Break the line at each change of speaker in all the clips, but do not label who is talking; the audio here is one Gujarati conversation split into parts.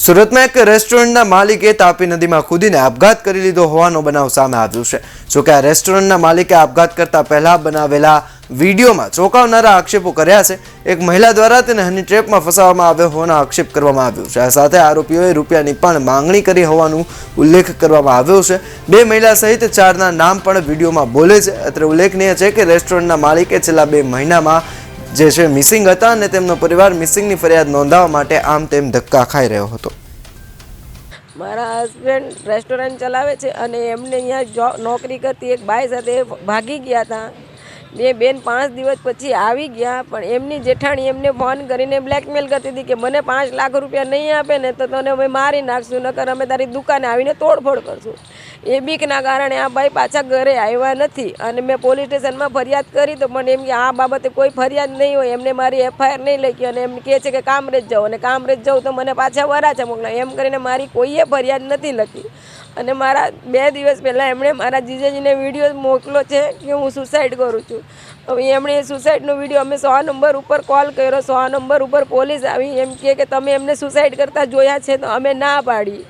સુરતમાં એક રેસ્ટોરન્ટના માલિકે તાપી નદીમાં કૂદીને આપઘાત કરી લીધો હોવાનો બનાવ સામે આવ્યો છે. જોકે આ રેસ્ટોરન્ટના માલિકે આપઘાત કરતા પહેલા બનાવેલા વિડીયોમાં ચોંકાવનારા આક્ષેપો કર્યા છે. એક મહિલા દ્વારા તેને હની ટ્રેપમાં ફસાવવામાં આવ્યો હોવાનો આક્ષેપ કરવામાં આવ્યો છે. આ સાથે આરોપીઓએ રૂપિયાની પણ માંગણી કરી હોવાનું ઉલ્લેખ કરવામાં આવ્યો છે. બે મહિલા સહિત ચારના નામ પણ વિડીયોમાં બોલે છે. અત્રે ઉલ્લેખનીય છે કે રેસ્ટોરન્ટના માલિકે છેલ્લા બે મહિનામાં જે છે મિસિંગ હતા અને તેમનો પરિવાર મિસિંગની ફરિયાદ નોંધાવવા માટે આમ તેમ ધક્કા ખાઈ રહ્યો હતો.
મારા હસબન્ડ રેસ્ટોરન્ટ ચલાવે છે અને એમને અહીંયા નોકરી કરતી એક બાઈ સાથે ભાગી ગયા હતા. બે બેન પાંચ દિવસ પછી આવી ગયા, પણ એમની જેઠાણી એમને ફોન કરીને બ્લેકમેલ કરતી હતી કે મને પાંચ લાખ રૂપિયા નહીં આપે ને તો તને અમે મારી નાખશું, નકર અમે તારી દુકાને આવીને તોડફોડ કરશું. એ બીકના કારણે આ ભાઈ પાછા ઘરે આવ્યા નથી. અને મેં પોલીસ સ્ટેશનમાં ફરિયાદ કરી તો પણ એમ કે આ બાબતે કોઈ ફરિયાદ નહીં હોય. એમને મારી એફઆઈઆર નહીં લખી અને એમ કહે છે કે કામરેજ જાઓ. અને કામરેજ જાઉં તો મને પાછા વરાછા મોકલા એમ કરીને મારી કોઈએ ફરિયાદ નથી લખી. અને મારા બે દિવસ પહેલાં એમણે મારા જીજેજીને વીડિયો મોકલો છે કે હું સુસાઇડ કરું છું. હવે એમણે એ સુસાઇડનો વીડિયો અમે સો નંબર ઉપર કોલ કર્યો. સો નંબર ઉપર પોલીસ આવી. એમ કહે કે તમે એમને સુસાઇડ કરતા જોયા છે તો અમે ના પાડી.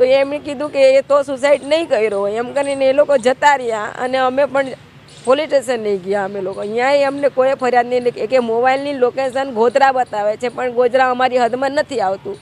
તો એમણે કીધું કે એ તો સુસાઇડ નહીં કર્યો એમ કરીને એ લોકો જતા રહ્યા અને અમે પણ પોલીસ સ્ટેશન નહીં ગયા અમે લોકો. અહીંયા અમને કોઈ ફરિયાદ નહીં. કે મોબાઈલની લોકેશન ગોધરા બતાવે છે, પણ ગોધરા અમારી હદમાં નથી આવતું.